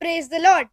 Praise the Lord.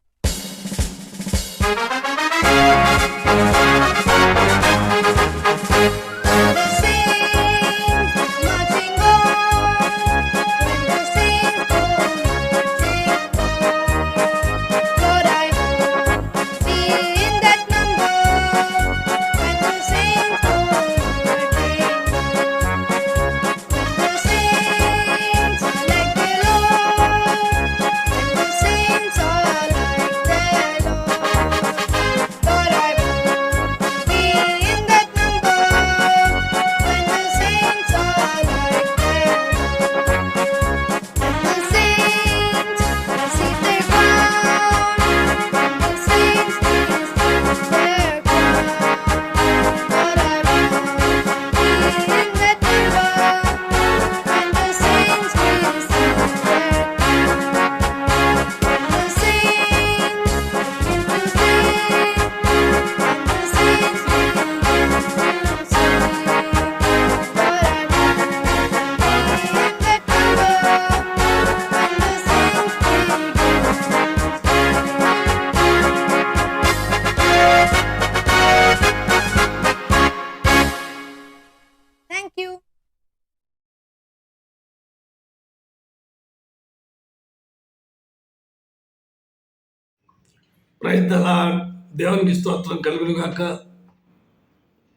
ప్రయత్నాల దేవునికి స్తోత్రం కలుగునుగాక.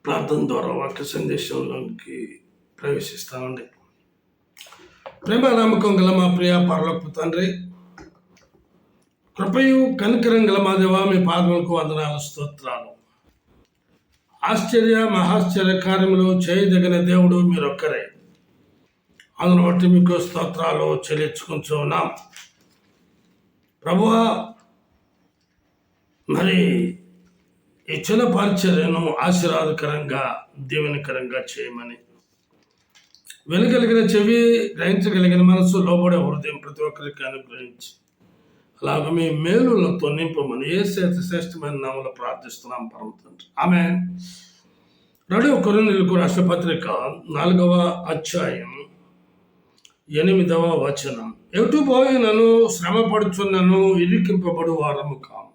ప్రార్థన ద్వారా వాక్య సందేశంలోనికి ప్రవేశిస్తామండి ప్రేమ నమ్మకం గల మా ప్రియ పరలోక తండ్రి కృపయు కనికరం గల మా దేవ మీ పాదములకు వందనాలు స్తోత్రాలు. ఆశ్చర్య మహాశ్చర్య కార్యములు చేయదగిన దేవుడు మీరొక్కరే. అందును బట్టి మీకు స్తోత్రాలు చెల్లించుకుంటున్నాం ప్రభువా మరి ఈ చిన్న పరిచర్యను ఆశీర్వాదకరంగా దీవెనకరంగా చేయమని. వినగలిగిన చెవి గ్రహించగలిగిన మనసు లోబడే హృదయం ప్రతి ఒక్కరికి అనుగ్రహించి అలాగ మీ మేలులతో నింపమని ఏ చేత శ్రేష్టమైన నామలు ప్రార్థిస్తున్నాం పరమ ఆమె రెండవ కొరింథీయులకు రాష్ట్ర పత్రిక నాలుగవ అధ్యాయం ఎనిమిదవ వచనం. ఎటు పోయినను శ్రమపడుచున్నను ఇరికింపబడు వారము కాము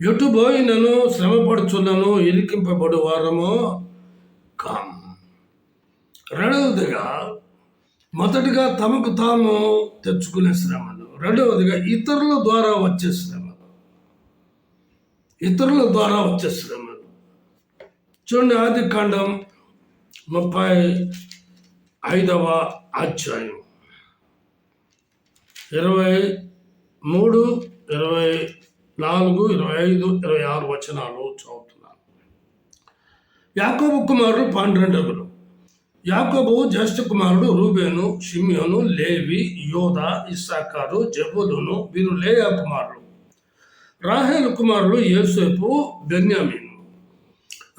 ఎటు పోయినను శ్రమపడుచున్నను ఇరికింపబడు వారము కాం రెండవదిగా మొదటిగా తమకు తాము తెచ్చుకునే శ్రమను రెండవదిగా ఇతరుల ద్వారా వచ్చే శ్రమలు. ఇతరుల ద్వారా వచ్చే శ్రమలు. చూడండి ఆది కాండం ముప్పై ఐదవ అధ్యాయం. ఇరవై మూడు ఇరవై నాలుగు ఇరవై ఐదు ఇరవై ఆరు వచనాలు చదువుతున్నాను. యాకోబు కుమారుడు పన్నెండుగురు యాకోబు జ్యేష్ఠ కుమారుడు రూబేను షిమియోను లేవి యోధ ఇస్సాకారు జబులును వీరు లేయా కుమారులు. రాహేలు కుమారులు యేసేపు బెన్యామీను.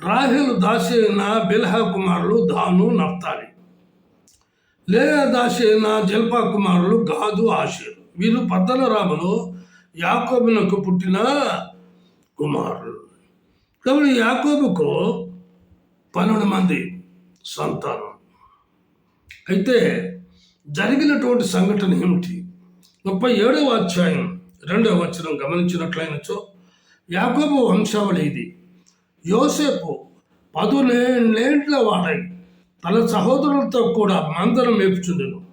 రాహేలు దాసి అయిన బిల్హా కుమారులు దాను నఫ్తాలి. లేయా దాసి అయిన జల్పా కుమారులు గాదు ఆషీర్. వీరు పద్దల రాములు యాకోబునకు పుట్టిన కుమారులు కాబట్టి యాకోబుకు పన్నెండు మంది సంతానం. అయితే జరిగినటువంటి సంఘటన ఏమిటి? ముప్పై ఏడవ అధ్యాయం రెండవ వచనం గమనించినట్లయినచో యాకోబు వంశావళి ఇది. యోసేపు పదునేండ్ల వాడై తన సహోదరులతో కూడా మందరం మేపుచుండెను.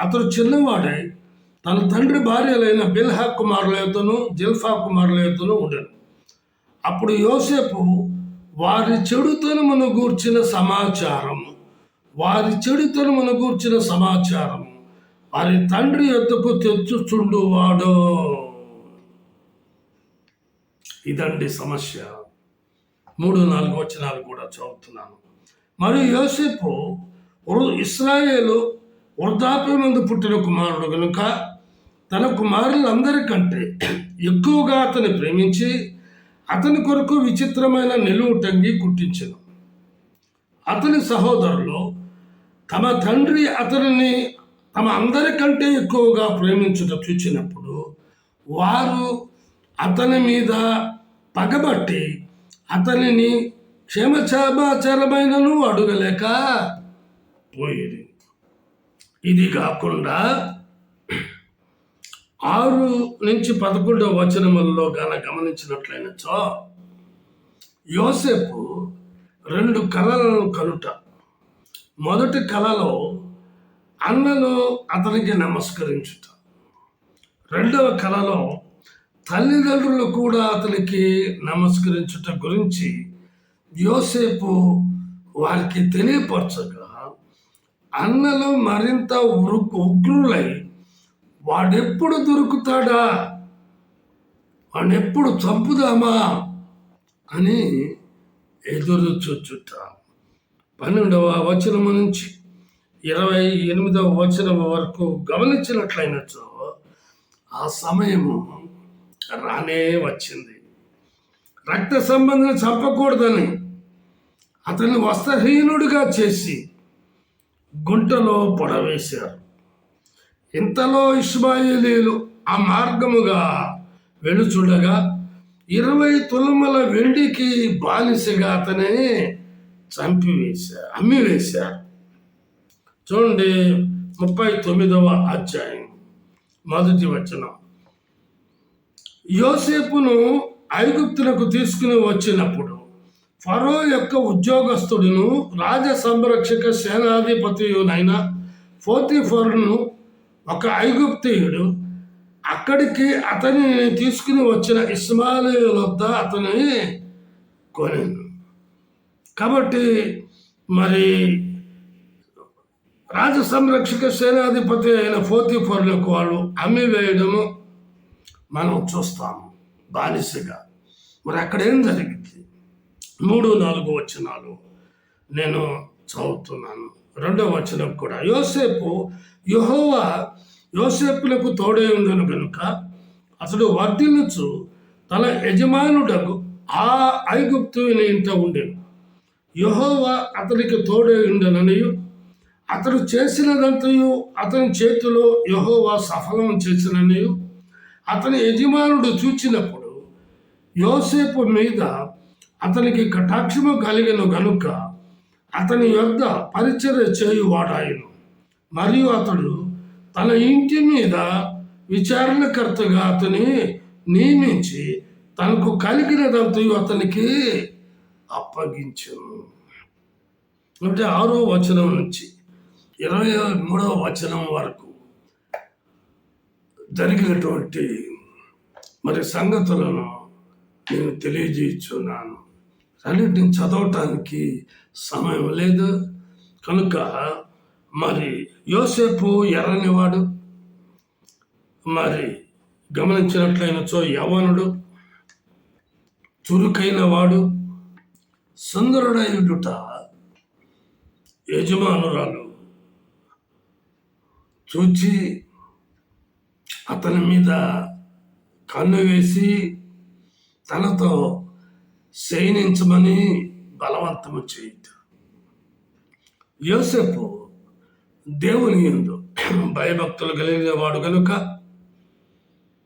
అతడు చిన్నవాడై తన తండ్రి భార్యలైన బిల్హా కుమారుల యొద్దను జిల్ఫా కుమారుల యొద్దను ఉండెను. అప్పుడు యోసేపు వారి చెడుతనమును గూర్చిన సమాచారం వారి చెడుతనమును గూర్చిన సమాచారం వారి తండ్రి యొద్దకు తెచ్చుచుండువాడు. ఇదండి సమస్య. మూడు నాలుగు వచనాలు కూడా చదువుతున్నాను. మరియు యోసేపు ఇస్రాయేలు వృద్ధాప్యమందు పుట్టిన కుమారుడు కనుక తన కుమారులందరికంటే ఎక్కువగా అతను ప్రేమించి అతని కొరకు విచిత్రమైన నిలువు టంగి కుట్టించను. అతని సహోదరులు తమ తండ్రి అతనిని తమ అందరికంటే ఎక్కువగా ప్రేమించుట చూచినప్పుడు వారు అతని మీద పగబట్టి అతనిని క్షేమచామాచారమైనను అడుగలేక పోయేది. ఇది కాకుండా ఆరు నుంచి పదకొండవ వచనములలో గన గమనించినట్లయినచో యోసేపు రెండు కళలను కనుట. మొదటి కళలో అన్నలు అతనికి నమస్కరించుట. రెండవ కళలో తల్లిదండ్రులు కూడా అతనికి నమస్కరించుట గురించి యోసేపు వారికి తెలియపరచగా అన్నలు మరింత ఉగ్రులై వాడెప్పుడు దొరుకుతాడా? వాడెప్పుడు చంపుదామా? అని ఎదురు చూచుట. పన్నెండవ వచనము నుంచి ఇరవై ఎనిమిదవ వచనం వరకు గమనించినట్లయినచో ఆ సమయము రానే వచ్చింది. రక్త సంబంధం చంపకూడదని అతన్ని వస్త్రహీనుడిగా చేసి గుంటలో పొడవేశారు. ఇంతలో ఇస్మాయిలీలు ఆ మార్గముగా వెలుచుండగా ఇరవై తులముల వెండికి బానిసగా అతనే చంపివేశారు అమ్మివేశారు. చూడండి ముప్పై తొమ్మిదవ అధ్యాయం మొదటి వచనం. యోసేపును ఐగుప్తులకు తీసుకుని వచ్చినప్పుడు ఫరో యొక్క ఉద్యోగస్తుడును రాజ సంరక్షక సేనాధిపతియునైన ఫోతిఫరును ఒక ఐగుప్తీయుడు అక్కడికి అతని తీసుకుని వచ్చిన ఇస్మాయిల్ వద్ద అతని కొనేను కాబట్టి మరి రాజ సంరక్షక సేనాధిపతి అయిన ఫోతిఫరులకు వాళ్ళు అమ్మి వేయడము మనం చూస్తాము బానిసగా. మరి అక్కడ ఏం జరిగింది? మూడు నాలుగు వచనాలు నేను చదువుతున్నాను. రెండవ వచనం కూడా. యోసేపు యహోవా యోసేపులకు తోడై ఉండను కనుక అతడు వర్ధిల్లుచు తన యజమానుడకు ఆ ఐగుప్తుని ఇంట ఉండెను. యహోవా అతనికి తోడై ఉండననియు అతడు చేసినదంతయు అతని చేతిలో యహోవా సఫలం చేసిననియు అతని యజమానుడు చూచినప్పుడు యోసేపు మీద అతనికి కటాక్షము కలిగిన గనుక అతని యొద్ద పరిచర్య చేయువాడాయను. మరియు అతడు తన ఇంటి మీద విచారణకర్తగా అతని నియమించి తనకు కలిగినదంతయు అతనికి అప్పగించను. అంటే ఆరో వచనం నుంచి ఇరవై మూడవ వచనం వరకు జరిగినటువంటి మరి సంగతులను నేను తెలియజేస్తున్నాను. అన్నింటిని చదవటానికి సమయం లేదు. కనుక మరి యోసేపు ఎర్రనివాడు. మరి గమనించినట్లయినచో యవనుడు చురుకైన వాడు సుందరుడైనట యజమానురాలు చూచి అతని మీద కన్ను వేసి తనతో శయనించమని బలవంతము చేయట. యోసేపు దేవుని ఎందు. భయభక్తులు కలిగిన వాడు కనుక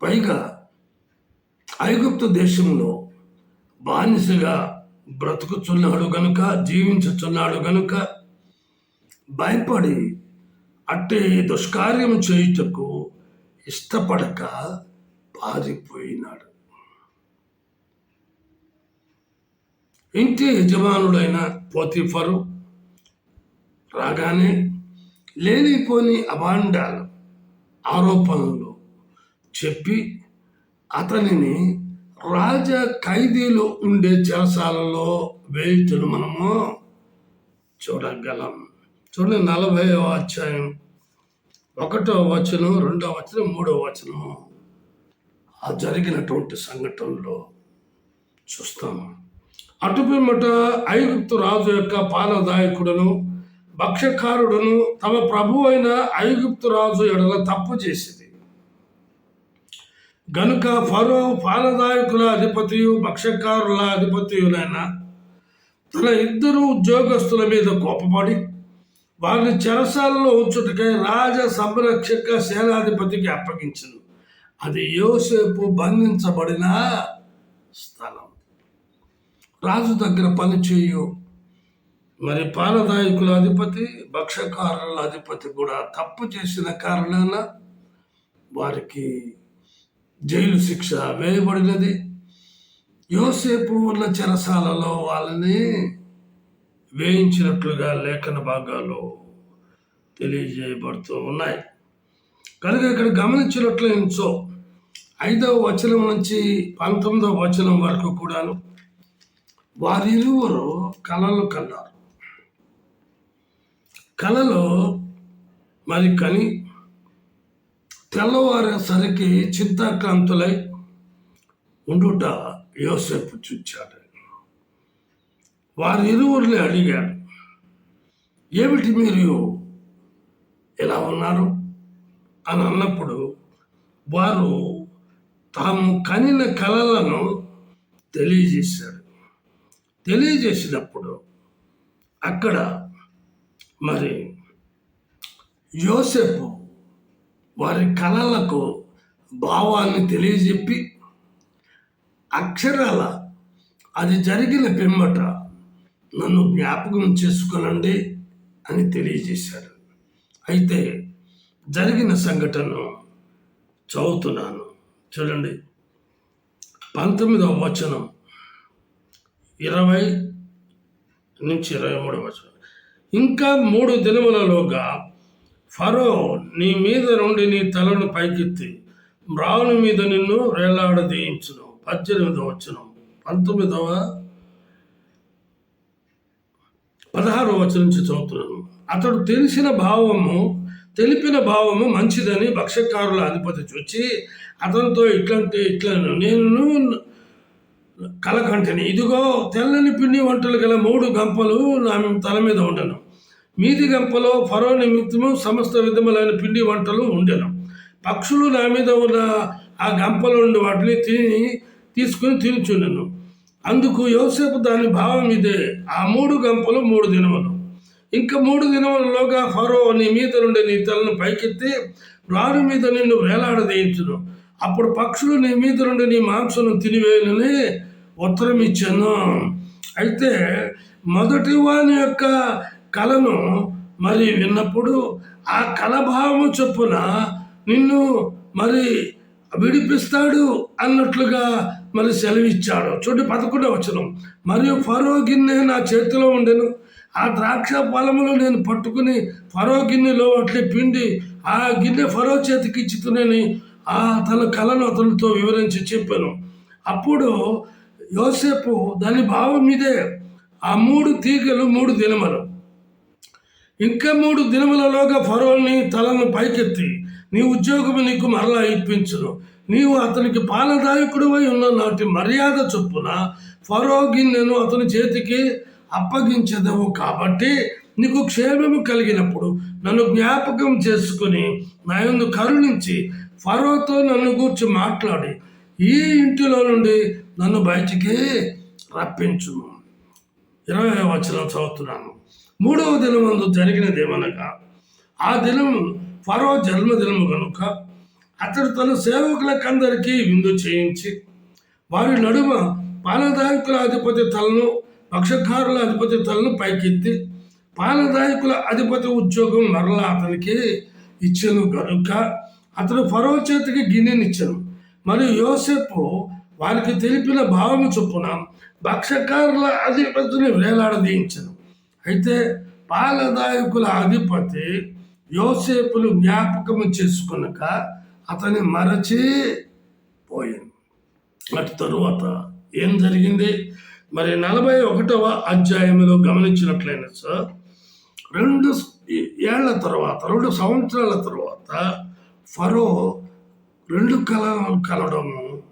పైగా ఐగుప్తు దేశంలో బానిసగా బ్రతుకుచున్నాడు గనుక జీవించుచున్నాడు గనుక భయపడి అట్టి దుష్కార్యం చేయుటకు ఇష్టపడక పారిపోయినాడు. ఇంటి యజమానుడైన పోతిఫరు రాగానే లేనిపోని అభాండాలు ఆరోపణలు చెప్పి అతనిని రాజ ఖైదీలు ఉండే చెరసాలలో వేయుటను మనము చూడగలం. చూడండి నలభై అధ్యాయం. ఒకటో వచనం రెండో వచనం మూడో వచనం. ఆ జరిగినటువంటి సంఘటనలో చూస్తాము. అటుపిమ్మట ఐగుప్తు రాజు యొక్క పాలదాయకుడును భక్ష్యకారుడును తమ ప్రభు అయిన ఐగుప్తు రాజు ఎడల తప్పు చేసింది. గనుక ఫరో పాలదాయకుల అధిపతియు భక్ష్యకారుల అధిపతియులైన తన ఇద్దరు ఉద్యోగస్తుల మీద కోపపడి వారిని చెరసాలలో ఉంచుటకై రాజ సంరక్షక సేనాధిపతికి అప్పగించను అది యోసేపు బంధించబడిన స్థలం. రాజు దగ్గర పనిచేయు మరి పాలదాయకుల అధిపతి భక్షకారుల అధిపతి కూడా తప్పు చేసిన కారణాన వారికి జైలు శిక్ష వేయబడినది. యోసేపు ఉన్న చెరసాలలో వాళ్ళని వేయించినట్లుగా లేఖన భాగాలు తెలియజేయబడుతూ ఉన్నాయి. కనుక ఇక్కడ గమనించినట్లు ఎంచో ఐదవ వచనం నుంచి పంతొమ్మిదవ వచనం వరకు కూడాను వారిరువురు కళలు కన్నారు. కలలో మరి కని తెల్లవారేసరికి చింతాక్రాంతులై ఉండుట యోసేపు చూచాడు. వారి ఇరువురిని అడిగాడు ఏమిటి మీరు ఇలా ఉన్నారు? అని అన్నప్పుడు వారు తాము కనిన కళలను తెలియజేశారు. తెలియజేసినప్పుడు అక్కడ మరి యోసెఫ్ వారి కళలకు భావాన్ని తెలియజెప్పి అక్షరాల అది జరిగిన పిమ్మట నన్ను జ్ఞాపకం చేసుకునండి అని తెలియజేశారు. అయితే జరిగిన సంఘటన చదువుతున్నాను. చూడండి. పంతొమ్మిదవ వచనం. ఇరవై నుంచి ఇరవై మూడవ వచనం. ఇంకా మూడు దినములలోగా ఫరో నీ మీద నుండి నీ తలను పైకెత్తి మ్రావుని మీద నిన్ను వేలాడదీయించును. పద్దెనిమిదవ వచనం. పంతొమ్మిదవ పదహారవ వచనం నుంచి చదువుతున్నాను. అతడు తెలిసిన భావము తెలిపిన భావము మంచిదని భక్ష్యకారుల అధిపతి చూచి అతనితో ఇట్లంటే ఇట్లను నేను కలకంటిని ఇదిగో తెల్లని పిండి వంటలు గల మూడు గంపలు నా తల మీద ఉండను. మీది గంపలో ఫరో నిమిత్తము సమస్త విధములైన పిండి వంటలు ఉండెను. పక్షులు నా మీద ఉన్న ఆ గంపలో ఉండి వాటిని తిని తీసుకుని తినుచుండెను. అందుకు యోసేపు దాని భావం ఇదే ఆ మూడు గంపలు మూడు దినములు. ఇంకా మూడు దినములలోగా ఫరో నీ మీద నుండి నీ తలను పైకెత్తి రాడు మీద నిన్ను వేలాడదీయించును. అప్పుడు పక్షులు నీ మీద నుండి నీ మాంసను తినివేయనని ఉత్తరం ఇచ్చాను అయితే మొదటి వాని యొక్క కళను మరి విన్నప్పుడు ఆ కళభావము చొప్పున నిన్ను మరి విడిపిస్తాడు అన్నట్లుగా మరి సెలవిచ్చాడు. చూడు పదకొండవ వచనం. మరియు ఫరో గిన్నె నా చేతిలో ఉండెను. ఆ ద్రాక్ష ఫలములు నేను పట్టుకుని ఫరో గిన్నెలో అట్లే పిండి ఆ గిన్నె ఫరో చేతికి ఇచ్చుతునని ఆ తన కళను అతనితో వివరించి చెప్పాను. అప్పుడు యోసేపు దాని భావం ఇదే. ఆ మూడు తీగలు మూడు దినమలు. ఇంకా మూడు దినములలోగా ఫరోని తలను పైకెత్తి నీ ఉద్యోగము నీకు మరలా ఇప్పించును. నీవు అతనికి పాలదాయకుడు ఉన్న నాటి మర్యాద చొప్పున ఫరో గిన్నెను అతని చేతికి అప్పగించదవు. కాబట్టి నీకు క్షేమము కలిగినప్పుడు నన్ను జ్ఞాపకం చేసుకుని నా యందు కరుణించి ఫరోతో నన్ను గూర్చి మాట్లాడి. ఈ ఇంటిలో నుండి నన్ను బయటికి రప్పించును ఇరవై వచనం చదువుతున్నాను. మూడవ దినమందు జరిగినదేమనగా ఆ దినం ఫరో జన్మదినము కనుక అతడు తన సేవకులకందరికీ విందు చేయించి వారి నడుమ పాలదాయకుల అధిపతి తలను పక్షకారుల అధిపతి తలను పైకెత్తి పాలదాయకుల అధిపతి ఉద్యోగం మరలా అతనికి ఇచ్చను కనుక అతడు ఫరో చేతికి గిన్నెనిచ్చను. మరియు యోసేపు వారికి తెలిపిన భావము చొప్పున భక్షకారుల అధిపతిని వేలాడదీయించను. అయితే పాలదాయకుల అధిపతి యోసేపులు జ్ఞాపకము చేసుకునక అతని మరచి పోయింది. అటు తరువాత ఏం జరిగింది? మరి నలభై ఒకటవ అధ్యాయంలో గమనించినట్లయినా సార్ రెండు ఏళ్ళ తర్వాత రెండు సంవత్సరాల తర్వాత ఫరో రెండు కల కలవడము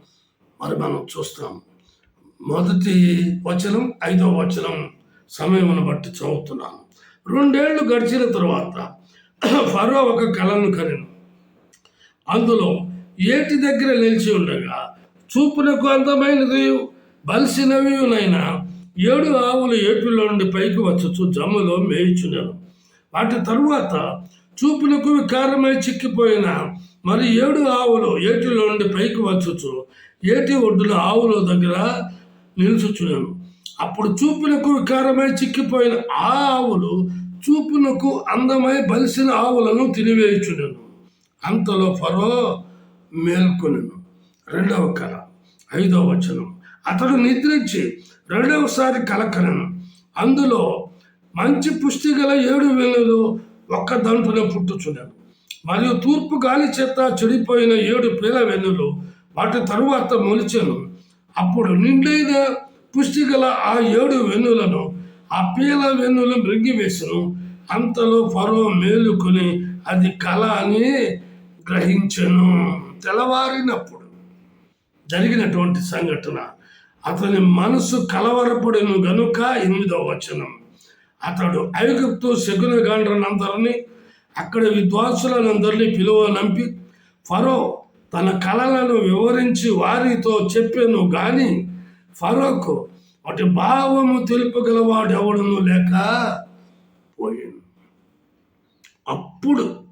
మరి మనం చూస్తాం. మొదటి వచనం ఐదవ వచనం. సమయమును బట్టి చదువుతున్నాను. రెండేళ్ళు గడిచిన తర్వాత ఫరో ఒక కలను కరిను. అందులో ఏటి దగ్గర నిలిచి ఉండగా చూపునకు అందమైనది బలిసినవినైనా ఏడు ఆవులు ఏటిలో నుండి పైకి వచ్చుచు జమ్ములో మేయిచున్నాను వాటి తరువాత చూపునకు వికారమై చిక్కిపోయిన మరి ఏడు ఆవులు ఏటిలో నుండి పైకి వచ్చుచు ఏటి ఒడ్డున ఆవుల దగ్గర నిలుచుచున్నాను అప్పుడు చూపునకు వికారమై చిక్కిపోయిన ఆ ఆవులు చూపునకు అందమై బలిసిన ఆవులను తినివేయుచున్నాను అంతలో ఫరో మేల్కొనెను. రెండవ కళ ఐదవ వచనం. అతడు నిద్రించి రెండవసారి కలకలను అందులో మంచి పుష్టి గల ఏడు వెన్నులు ఒక్క దంటున పుట్టుచున్నాడు మరియు తూర్పు గాలి చేత చెడిపోయిన ఏడు పేల వెన్నులు వాటి తరువాత మొలిచెను. అప్పుడు నిండైన పుష్టి గల ఆ ఏడు వెన్నులను ఆ పీల వెన్నులు మృంగివేసను అంతలో ఫరో మేలుకొని అది కళ అని గ్రహించెను. తెల్లవారినప్పుడు జరిగినటువంటి సంఘటన. అతని మనసు కలవరపడిను గనుక ఎనిమిదవ వచనం. అతడు ఐగుప్తు శకున గాండ్రనందరినీ అక్కడ విద్వాంసులనందరినీ పిలువ నంపి ఫరో తన కళలను వివరించి వారితో చెప్పాను గాని ఫరోకు. వాటి భావము తెలుపగలవాడు ఎవడను లేక పోయాను అప్పుడు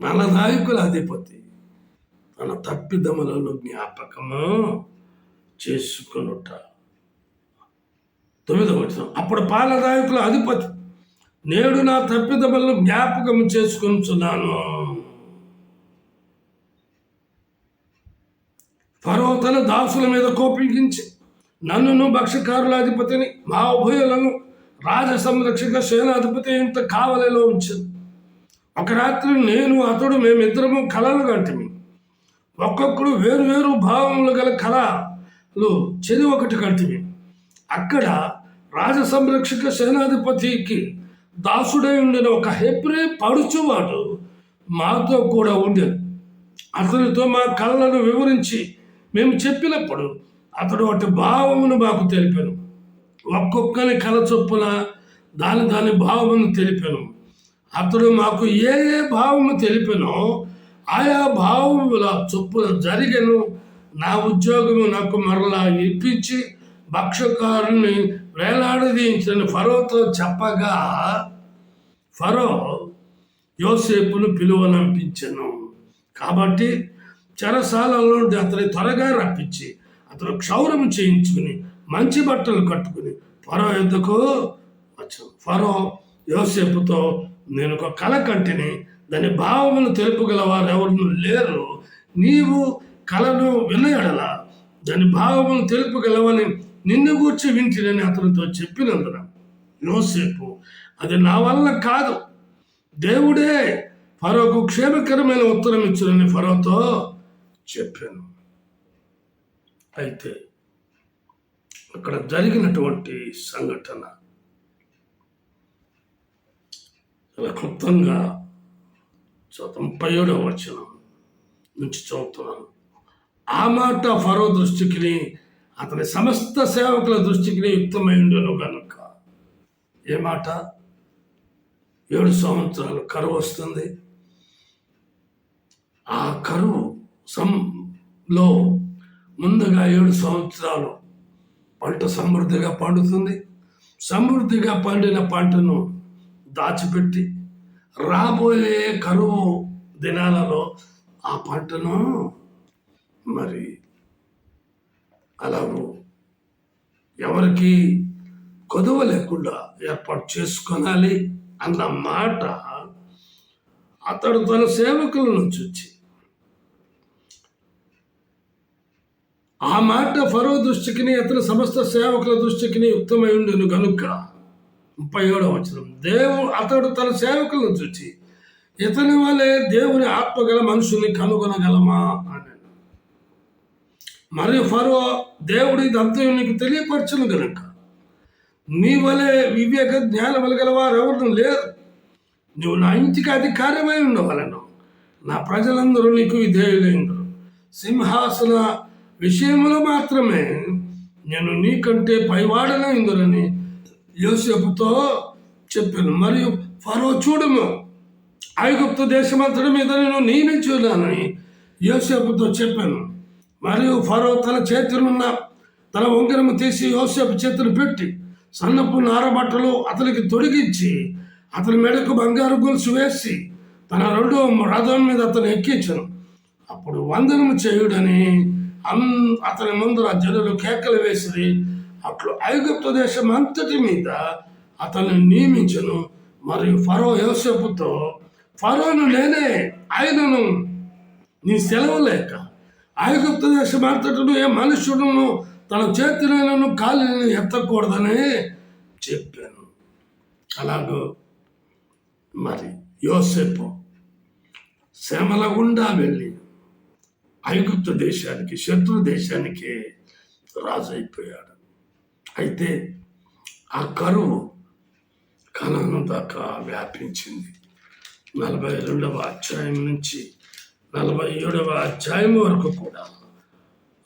నలనాయకుల అధిపతి తన తప్పిదములను జ్ఞాపకము చేసుకొనుట. తొమ్మిదవ వచనం. అప్పుడు పాలనాయకుల అధిపతి నేడు నా తప్పిదములను జ్ఞాపకం చేసుకుంటున్నాను ఫరో తన దాసుల మీద కోపించి నన్నును భక్షకారులాధిపతిని మా ఉభయులను రాజ సంరక్షక సేనాధిపతి ఇంత కావలిలో ఉంచింది ఒక రాత్రి నేను అతడు మేమిద్దరము కళలు కంటిమి ఒక్కొక్కడు వేరు వేరు భావములు గల కళలు చెరి ఒకటి కంటివి అక్కడ రాజ సంరక్షక సేనాధిపతికి దాసుడై ఉండిన ఒక హెబ్రే పడుచువాడు మాతో కూడా ఉండేది అతనితో మా కళలను వివరించి మేము చెప్పినప్పుడు అతడు వాటి భావమును మాకు తెలిపాను. ఒక్కొక్కని కలచొప్పున దాని దాని భావమును తెలిపాను. అతడు మాకు ఏ ఏ భావము తెలిపినో ఆయా భావముల చొప్పున జరిగను. నా ఉద్యోగము నాకు మరలా ఇప్పించి భక్షకారుని వేలాడదీయించిన ఫరోతో చెప్పగా ఫరో యోసేపును పిలువనంపించను. కాబట్టి చెరసాలలో నుండి అతని త్వరగా రప్పించి అతను క్షౌరం చేయించుకుని మంచి బట్టలు కట్టుకుని ఫరో ఎందుకు? వచ్చాను ఫరో యోసేపుతో నేను ఒక కళ కంటిని దాని భావమును తెలుపగల వారు ఎవరు లేరు. నీవు కళను వినయడల దాని భావమును తెలుపగలవని నిన్ను గూర్చి వింటినని అతనితో చెప్పినందున యోసేపు అది నా వల్ల కాదు. దేవుడే ఫరోకు క్షేమకరమైన ఉత్తరం ఇచ్చునని ఫరోతో చెప్పాను. అయితే అక్కడ జరిగినటువంటి సంఘటన చాలా క్లుప్తంగా ముప్పై ఏడవ వచనం నుంచి చదువుతున్నాను. ఆ మాట ఫరో దృష్టికి అతని సమస్త సేవకుల దృష్టికి యుక్తమై ఉండను కనుక ఏ మాట? ఏడు సంవత్సరాలు కరువు వస్తుంది. ఆ కరువు సంలో ముందుగా ఏడు సంవత్సరాలు పంట సమృద్ధిగా పండుతుంది. సమృద్ధిగా పండిన పంటను దాచిపెట్టి రాబోయే కరువు దినాలలో ఆ పంటను మరి అలాగూ ఎవరికి కొదవ లేకుండా ఏర్పాటు చేసుకొనాలి అన్న మాట అతడు తన సేవకుల నుంచి వచ్చి ఆ మాట ఫరో దృష్టికిని అతని సమస్త సేవకుల దృష్టికిని యుక్తమై ఉండను గనుక. ముప్పై ఏడవ వచనం. దేవు అతడు తన సేవకులను చూచి ఇతని వలె దేవుని ఆత్మగల మనుషుల్ని కనుగొనగలమా? అన్నాడు. మరియు ఫరో దేవుడి ఇదంతా నీకు తెలియపరచను గనుక. నీ వలె వివేక జ్ఞానం గలవారు ఎవరు లేరు. నువ్వు నా ఇంటికి అధికారమై ఉండవలను. నా ప్రజలందరూ నీకు విధేయులైందరు సింహాసన విషయంలో మాత్రమే నేను నీకంటే పైవాడనైందురని యోసేపుతో చెప్పాను. మరియు ఫరో చూడము ఐగుప్తు దేశమంతటి మీద నేను నియమించున్నానని యోసేపుతో చెప్పాను. మరియు ఫరో తన చేతులున్న తన ఉంగరము తీసి యోసేపు చేతులు పెట్టి సన్నపు నారబట్టలు అతనికి తొడిగించి అతని మెడకు బంగారు గొలుసు వేసి తన రెండో రథం మీద అతను ఎక్కించను. అప్పుడు వందనము చేయుడని అన్ అతని ముందర జనులు కేకలు వేసిరి. అట్లు ఐగుప్తు దేశం అంతటి మీద అతన్ని నియమించను. మరియు ఫరో యోసేపుతో ఫరోను నేనే ఆయనను నీ సెలవు లేక. ఐగుప్తు దేశం అంతటను ఏ మనుషుడును తన చేతినైనను కాలిని ఎత్తకూడదని చెప్పాను. అలాగో మరి యోసేపు శ్రమల గుండా వెళ్ళి ఐగుప్తు దేశానికి శత్రు దేశానికి రాజు అయిపోయాడు అయితే ఆ కరువు కణాను దాకా వ్యాపించింది. నలభై రెండవ అధ్యాయం నుంచి నలభై ఏడవ అధ్యాయం వరకు కూడా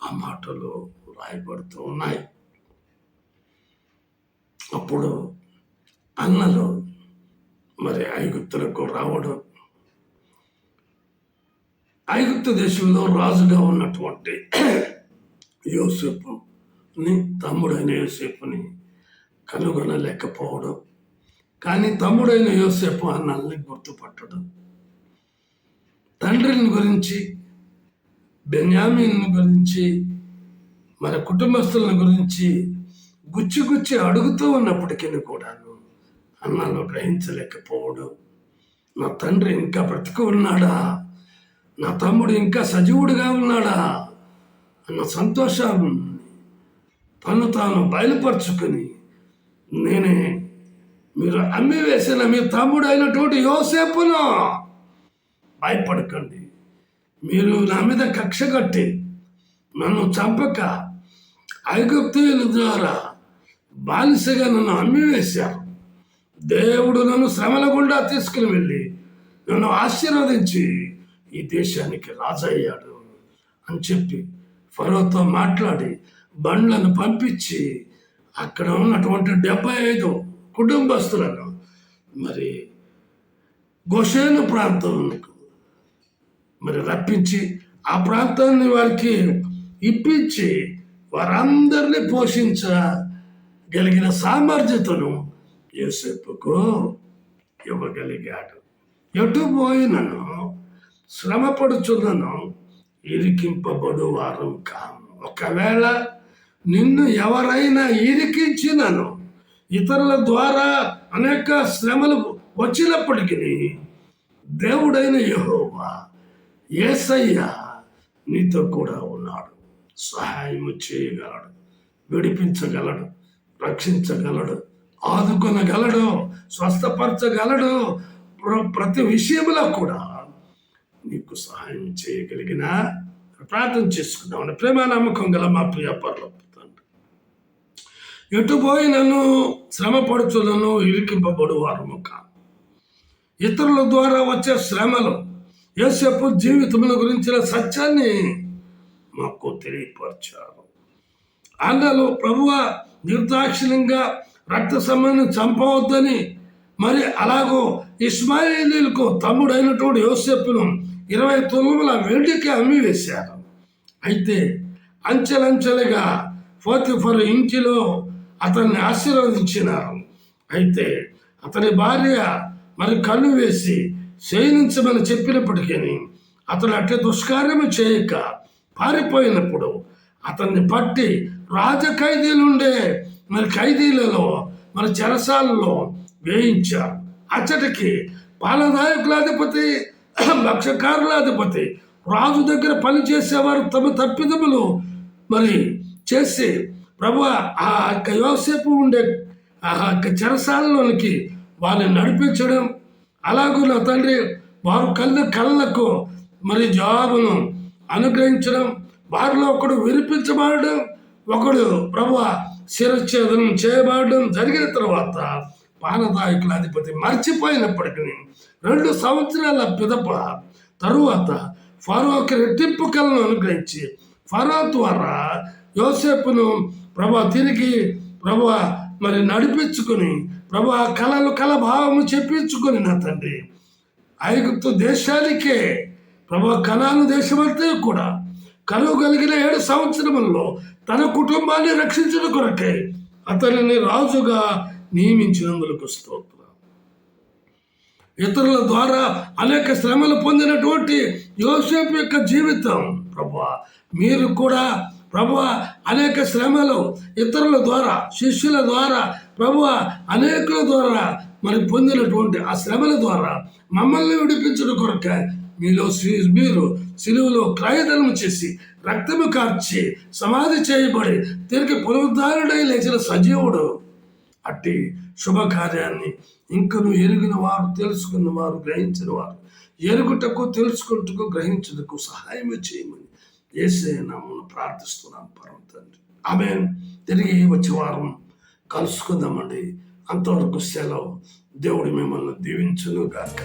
ఆ మాటలు రాయబడుతూ ఉన్నాయి. అప్పుడు అన్నలు మరి ఐగుప్తులకు రావడం ఐగుప్తు దేశంలో రాజుగా ఉన్నటువంటి యోసేపుని తమ్ముడైన యోసేపుని కనుగొనలేకపోవడం కానీ తమ్ముడైన యోసేపు అన్నల్ని గుర్తుపట్టడం. తండ్రిని గురించి బెన్యామీన్ గురించి మరి కుటుంబస్తుల గురించి గుచ్చి గుచ్చి అడుగుతూ ఉన్నప్పటికీ కూడాను అన్నలు గ్రహించలేకపోవడం. నా తండ్రి ఇంకా బ్రతికి ఉన్నాడా? నా తమ్ముడు ఇంకా సజీవుడిగా ఉన్నాడా అన్న సంతోషం తను తాను బయలుపరుచుకొని నేనే మీరు అమ్మి వేసిన మీ తమ్ముడు అయినటువంటి యోసేపును భయపడకండి. మీరు నా మీద కక్ష కట్టి నన్ను చంపక ఐగుప్తీయుల ద్వారా బానిసగా నన్ను అమ్మివేశారు దేవుడు నన్ను శ్రమల గుండా తీసుకుని వెళ్ళి నన్ను ఆశీర్వదించి ఈ దేశానికి రాజయ్యాడు అని చెప్పి ఫరోతో మాట్లాడి బండ్లను పంపించి అక్కడ ఉన్నటువంటి డెబ్బై ఐదు కుటుంబస్తులను మరి గోషేను ప్రాంతంకు మరి రప్పించి ఆ ప్రాంతాన్ని వారికి ఇప్పించి వారందరినీ పోషించగలిగిన సామర్థ్యతను యోసేపుకు ఇవ్వగలిగాడు. ఎటు పోయినను? శ్రమపడుచున్నను ఇరికింపబడు వారం కాను. ఒకవేళ నిన్ను ఎవరైనా ఇరికించినను ఇతరుల ద్వారా అనేక శ్రమలు వచ్చినప్పటికీ దేవుడైన యహోవా యేసయ్య నీతో కూడా ఉన్నాడు. సహాయం చేయగలడు విడిపించగలడు రక్షించగలడు ఆదుకొనగలడు స్వస్థపరచగలడు ప్ర- ప్రతి విషయంలో కూడా నీకు సహాయం చేయగలిగిన ప్రార్థన చేసుకుందామని ప్రేమ నమ్మకం గల మా ప్రియ పర్లోపు తండ్రి. ఎటు పోయి నన్ను శ్రమపడుచులను ఇరికింపబడు వారము కాను ఇతరుల ద్వారా వచ్చే శ్రమలు యోసేపు జీవితముల గురించిన సత్యాన్ని మాకు తెలియపరిచారు. అన్నలు ప్రభువ నిర్దాక్షిణ్యంగా రక్త సంబంధం చంపవద్దని మరి అలాగో ఇస్మాయిలీలకు తమ్ముడైనటువంటి యోసేపును ఇరవై తొమ్మిదిల వెండికి అమ్మి వేశారు. అయితే అంచెలంచెలుగా ఫోతిఫర్ ఇంటిలో అతన్ని ఆశీర్వదించినారు. అయితే అతని భార్య మరి కళ్ళు వేసి శయనించమని చెప్పినప్పటికీ అతను అట్లా దుష్కార్యము చేయక పారిపోయినప్పుడు అతన్ని పట్టి రాజ ఖైదీలుండే మరి ఖైదీలలో మరి చెరసాలలో వేయించారు. అచ్చటికి పాలనాయకులాధిపతి లక్షకారులాధిపతి రాజు దగ్గర పనిచేసేవారు తమ తప్పిదములు మరి చేసి ప్రభు ఆ యొక్క యోసేపు ఉండే ఆ యొక్క చెరసాలలోనికి వారిని నడిపించడం. అలాగూ నా తండ్రి వారు కళ్ళ కళ్ళకు మరి జవాబును అనుగ్రహించడం. వారిలో ఒకడు వినిపించబడడం ఒకడు ప్రభు శిరచ్ఛేదనం చేయబడడం జరిగిన తర్వాత పానదాయకుల అధిపతి మర్చిపోయినప్పటికీ రెండు సంవత్సరాల పిదప తరువాత ఫరోకి రెట్టింపు కళను అనుగ్రహించి ఫరో ద్వారా యోసేపును ప్రభా తిరిగి ప్రభా మరి నడిపించుకుని ప్రభా కళలు కళ భావము చెప్పించుకొని నా తండ్రి. ఐగుప్తు దేశానికే ప్రభా కణాను దేశమంతా కూడా కలువు కలిగిన ఏడు సంవత్సరములలో తన కుటుంబాన్ని రక్షించిన కొరకే అతనిని రాజుగా నియమించినందుకు స్తోత్రం. ఇతరుల ద్వారా అనేక శ్రమలు పొందినటువంటి యోసేపు యొక్క జీవితం. ప్రభా మీరు కూడా ప్రభు అనేక శ్రమలు ఇతరుల ద్వారా శిష్యుల ద్వారా ప్రభు అనేకుల ద్వారా మరి పొందినటువంటి ఆ శ్రమల ద్వారా మమ్మల్ని విడిపించడం కొరకే మీలో శ్రీ మీరు సిలువలో క్రయధనము చేసి రక్తము కార్చి సమాధి చేయబడి తిరిగి పునరుద్ధారుడై లేచిన సజీవుడు. అట్టి శుభకార్యాన్ని ఇంకను ఎరిగిన వారు తెలుసుకున్న వారు గ్రహించిన వారు ఎరుగుటకు తెలుసుకుంటకు గ్రహించుటకు సహాయం చేయమని ఏసే నామను ప్రార్థిస్తున్నాం పరమ తండ్రి. ఆమె తిరిగి వచ్చే వారం కలుసుకుందామండి. అంతవరకు సెలవు. దేవుడు మిమ్మల్ని దీవించును గాక